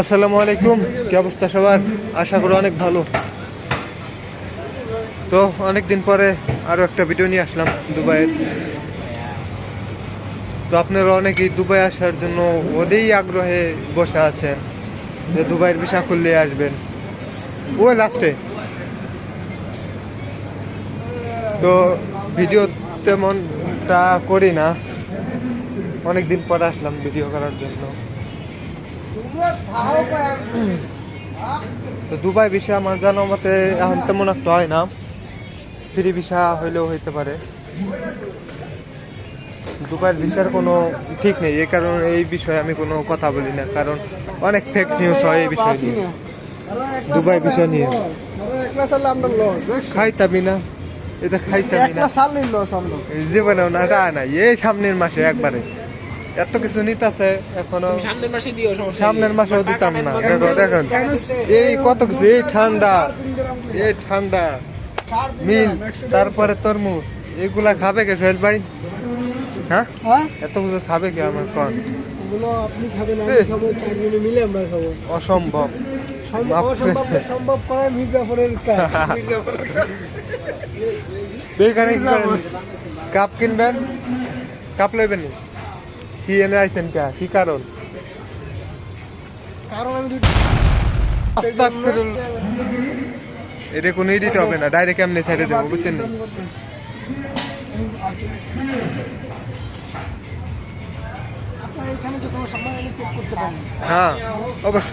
আসসালামু আলাইকুম। কি অবস্থা সবার? আশা করি অনেক ভালো। তো অনেক দিন পরে আরও একটা ভিডিও নিয়ে আসলাম দুবাইয়ের। তো আপনারা অনেকেই দুবাই আসার জন্য ওদেরই আগ্রহে বসে আছেন যে দুবাইয়ের ভিসা খুললে আসবেন। ও লাস্টে তো ভিডিও তেমনটা করি না। অনেক দিন পরে আসলাম ভিডিও করার জন্য। তো দুবাই বিষয় আমার জানা মতে এখন তেমন একটা হয় না। ফ্রি ভিসা হইলেও হইতে পারে। দুবাইয়ের ভিসার কোনো ঠিক নেই এই কারণে এই বিষয়ে আমি কোনো কথা বলি না কারণ অনেক ফেক নিউজ হয় এই বিষয় নিয়ে। দুবাই বিষয় নিয়ে। খাইতামি না এটা খাইতামি না। জীবনেও না এই সামনের মাসে একবারে। এত কিছু নিতেছে এখনও সামনের মাসে দিও সামনের মাসেও দিতাম না। দেখো দেখেন এই কত কিছু এই ঠান্ডা এই ঠান্ডা মিল তারপরে তরমুজ এগুলা খাবে কে সোহেল ভাই? হ্যাঁ? হ্যাঁ? এত কিছু খাবে কে আমার কন? ওগুলো আপনি খাবেন সে। আমি খাব চারজনে মিলে আমরা অসম্ভব। সম্ভব করা মির্জাফরের এইখানে কাপ কিনবেন? কাপ লইবেন? কি এনে আইছেন কে কি কারণ কারণ আমি এটা কোনো এডিট হবে না ডাইরেক্ট এমনি ছেড়ে দেবো বুঝছেন হ্যাঁ আপনার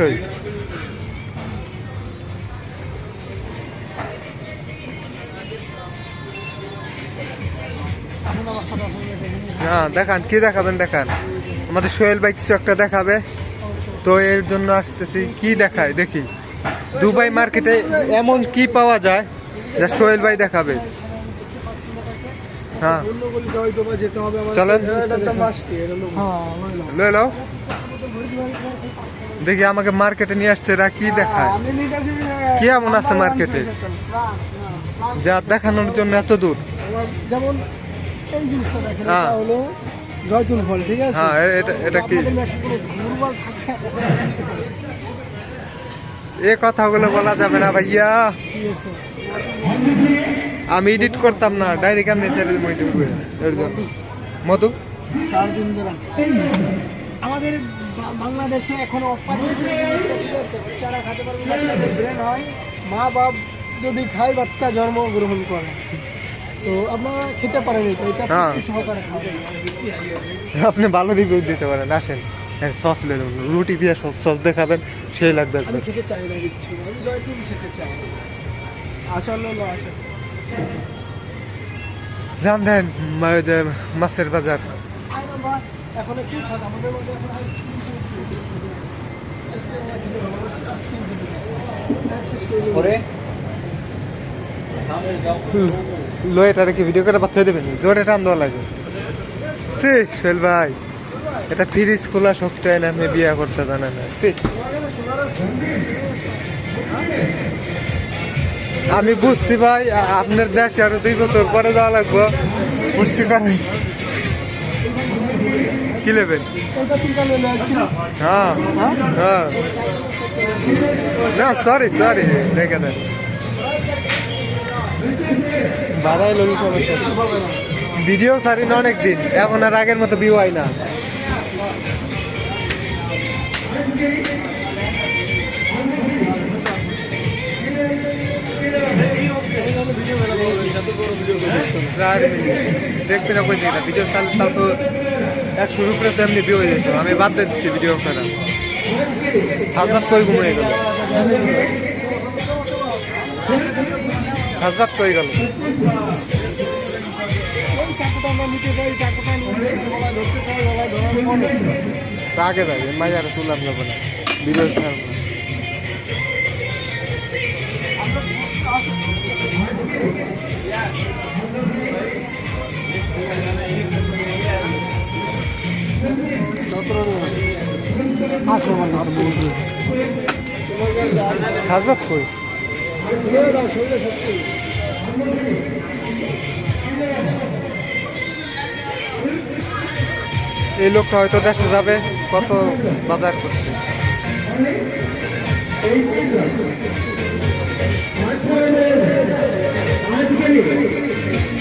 হয়ে, দেখান, কি দেখাবেন, দেখান। আমাদের সোহেল ভাই কিছু একটা দেখাবে। তো এর জন্য আসতেছি, কি দেখায়, দেখি। দুবাই মার্কেটে এমন কি পাওয়া যায় যা সোহেল ভাই দেখাবে? হ্যাঁ। দেখি আমাকে মার্কেটে নিয়ে আসছে, এরা কি দেখায়? কি এমন আছে মার্কেটে? যা দেখানোর জন্য এত দূর। যেমন এই জিনিসটা দেখেন হ্যাঁ। এটা হলো জয়তুন ফল ঠিক আছে? হ্যাঁ এটা এটা কি? এ কথাগুলো বলা যাবে না ভাইয়া। আমি এডিট করতাম না ডাইরেক্ট আমি এডিট এর জন্য। মধু? আমাদের বাংলাদেশে এখন অফার বাচ্চারা খেতে পারবে ব্রেন হয়। মা বাপ যদি খায় বাচ্চা জন্মগ্রহণ করে। তো আপনারা খেতে পারেন এটা এটা হ্যাঁ। সহকারে আপনি ভালো রিভিউ দিতে পারেন আসেন। হ্যাঁ সস লে রুটি দিয়ে সস সস দেখাবেন সেই লাগবে আমি খেতে চাই না কিচ্ছু আমি জয়তুন খেতে চাই। আসলে হলো জান দেন মাছের বাজার। এখন কি খান আমাদের মধ্যে এখন আর লোয়েটারে কি ভিডিও করে পাঠিয়ে দেবেন জোরে টান দেওয়া লাগে। সে সোহেল ভাই। এটা ফ্রিজ খোলা শক্তি হয় না আপনি বিয়ে করতে জানেন না। সে আমি বুঝছি ভাই আপনার দেশে আরও দুই বছর পরে যাওয়া লাগবে। পুষ্টিকর কি নেবেন হ্যাঁ। হ্যাঁ। না সরি সরি রেখে দেন। বাবাই লোক সমস্যা ভিডিও সারি না অনেক দিন, এখন আর আগের মতো ভিউ হয় না। সারি দেখবি না দিই না ভিডিও চাল তাও তো একশোর করে তো এমনি ভিউ হয়ে যেত। আমি বাদ দিয়ে দিচ্ছি ভিডিও করা সাজাত কই ঘুমিয়ে গেল? সাজাত কই গেল। আগে যাবে মাঝারে তুলাম যাব না বলব সাজাত কই? এই লোকটা হয়তো দেশে যাবে কত বাজার করতে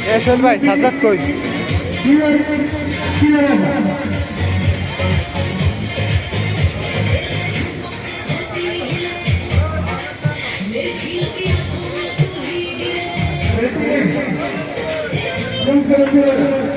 এ সোহেল ভাই সাজ্জাদ কই? Let's go, let's go.